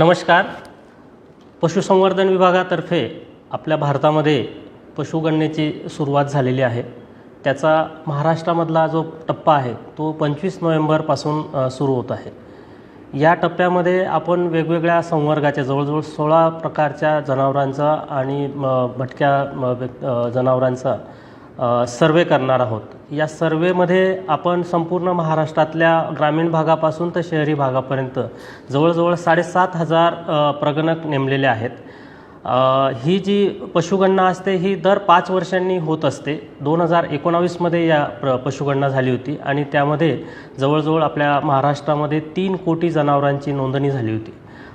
नमस्कार. पशुसंवर्धन विभागातर्फे आपल्या भारतामध्ये पशुगणनेची सुरुवात झालेली आहे. त्याचा महाराष्ट्रामधला जो टप्पा आहे तो पंचवीस नोव्हेंबरपासून सुरू होत आहे. या टप्प्यामध्ये आपण वेगवेगळ्या संवर्गाच्या जवळजवळ सोळा प्रकारच्या जनावरांचा आणि म, भटक्या व्यक्- जनावरांचा सर्वे करणार आहोत. या सर्वेमध्ये आपण संपूर्ण महाराष्ट्रातल्या ग्रामीण भागापासून तर शहरी भागापर्यंत जवळजवळ साडेसात हजार प्रगणक नेमलेले आहेत. ही जी पशुगणना असते ही दर पाच वर्षांनी होत असते. दोन हजार एकोणावीसमध्ये या प्र पशुगणना झाली होती आणि त्यामध्ये जवळजवळ आपल्या महाराष्ट्रामध्ये तीन कोटी जनावरांची नोंदणी झाली होती.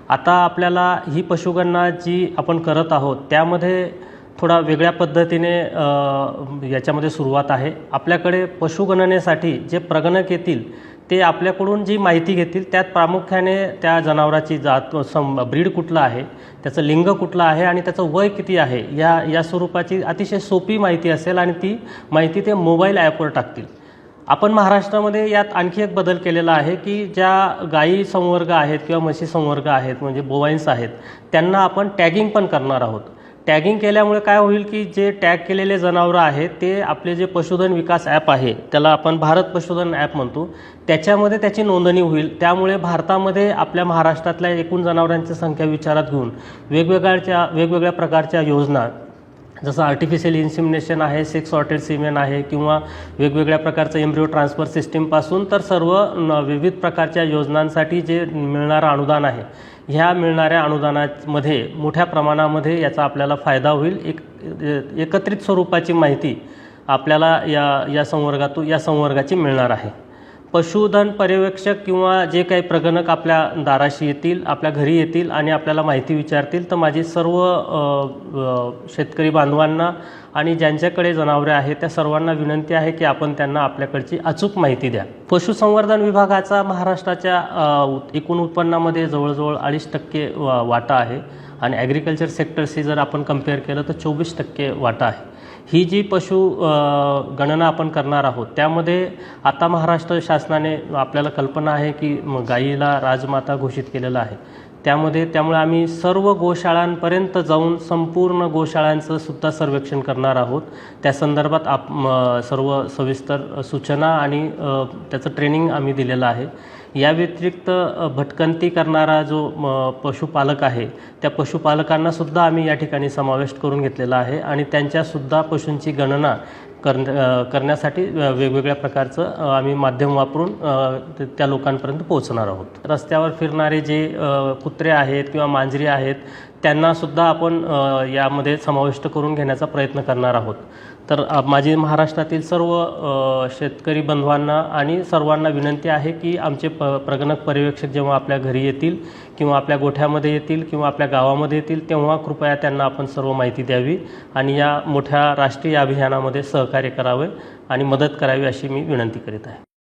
आता आपल्याला ही पशुगणना जी आपण करत आहोत त्यामध्ये थोडा वेगळ्या पद्धतीने याच्यामध्ये सुरुवात आहे. आपल्याकडे पशुगणनेसाठी जे प्रगणक येतील ते आपल्याकडून जी माहिती घेतील त्यात प्रामुख्याने त्या जनावराची जात सम ब्रीड कुठलं आहे त्याचं लिंग कुठलं आहे आणि त्याचं वय किती आहे या या स्वरूपाची अतिशय सोपी माहिती असेल आणि ती माहिती ते मोबाईल ॲपवर टाकतील. आपण महाराष्ट्रामध्ये यात आणखी एक बदल केलेला आहे की ज्या गायी संवर्ग आहेत किंवा म्हशी संवर्ग आहेत म्हणजे बोवाईन्स आहेत त्यांना आपण टॅगिंग पण करणार आहोत. टॅगिंग केल्यामुळे काय होईल की जे टॅग केलेले जनावरं आहेत ते आपले जे पशुधन विकास ॲप आहे त्याला आपण भारत पशुधन ॲप म्हणतो त्याच्यामध्ये त्याची नोंदणी होईल. त्यामुळे भारतामध्ये आपल्या महाराष्ट्रातल्या एकूण जनावरांची संख्या विचारात घेऊन वेगवेगळ्याच्या वेगवेगळ्या प्रकारच्या योजना जसं आर्टिफिशियल इन्सिमिनेशन आहे सेक्स सॉर्टेड सिमेन आहे किंवा वेगवेगळ्या प्रकारचं एम्ब्रिओ ट्रान्सफर सिस्टीमपासून तर सर्व न- विविध प्रकारच्या योजनांसाठी जे मिळणारं अनुदान आहे ह्या मिळणाऱ्या अनुदानामध्ये मोठ्या प्रमाणामध्ये याचा आपल्याला फायदा होईल. एक एकत्रित स्वरूपाची माहिती आपल्याला या या संवर्गातून या संवर्गाची मिळणार आहे. पशुधन पर्यवेक्षक किंवा जे काही प्रगणक आपल्या दाराशी येतील आपल्या घरी येतील आणि आपल्याला माहिती विचारतील तर माझी सर्व शेतकरी बांधवांना आणि ज्यांच्याकडे जनावरे आहेत त्या सर्वांना विनंती आहे की आपण त्यांना आपल्याकडची अचूक माहिती द्या. पशुसंवर्धन विभागाचा महाराष्ट्राच्या एकूण उत्पन्नामध्ये जवळजवळ अडीच टक्के वा- वाटा आहे. आणि ॲग्रिकल्चर सेक्टरशी जर आपण कंपेअर केलं तर चोवीस टक्के वाटा आहे. ही जी पशु गणना आपण करणार आहोत त्यामध्ये आता महाराष्ट्र शासनाने आपल्याला कल्पना आहे की गाईला राजमाता घोषित केलेलं आहे. त्यामध्ये त्यामुळे आम्ही सर्व गोशाळांपर्यंत जाऊन संपूर्ण गोशाळांचं सुद्धा सर्वेक्षण करणार आहोत. त्या संदर्भात आप सर्व सविस्तर सूचना आणि त्याचं ट्रेनिंग आम्ही दिलेलं आहे. या व्यतिरिक्त भटकंती करणारा जो म, पशुपालक आहे त्या पशुपालकांनासुद्धा आम्ही या ठिकाणी समावेश करून घेतलेला आहे आणि त्यांच्यासुद्धा पशूंची गणना कर करण्यासाठी वेगवेगळ्या प्रकारचं आम्ही माध्यम वापरून त्या लोकांपर्यंत पोहोचणार आहोत. रस्त्यावर फिरणारे जे कुत्रे आहेत किंवा मांजरी आहेत त्यांनासुद्धा आपण यामध्ये समाविष्ट करून घेण्याचा प्रयत्न करणार आहोत. तर माझी महाराष्ट्रातील सर्व शेतकरी बंधवांना आणि सर्वांना विनंती आहे की आमचे प प्रगणक पर्यवेक्षक जेव्हा आपल्या घरी येतील किंवा आपल्या गोठ्यामध्ये येतील किंवा आपल्या गावामध्ये येतील तेव्हा कृपया त्यांना आपण सर्व माहिती द्यावी आणि या मोठ्या राष्ट्रीय अभियानामध्ये सहकार्य करावे आणि मदत करावी अशी मी विनंती करीत आहे.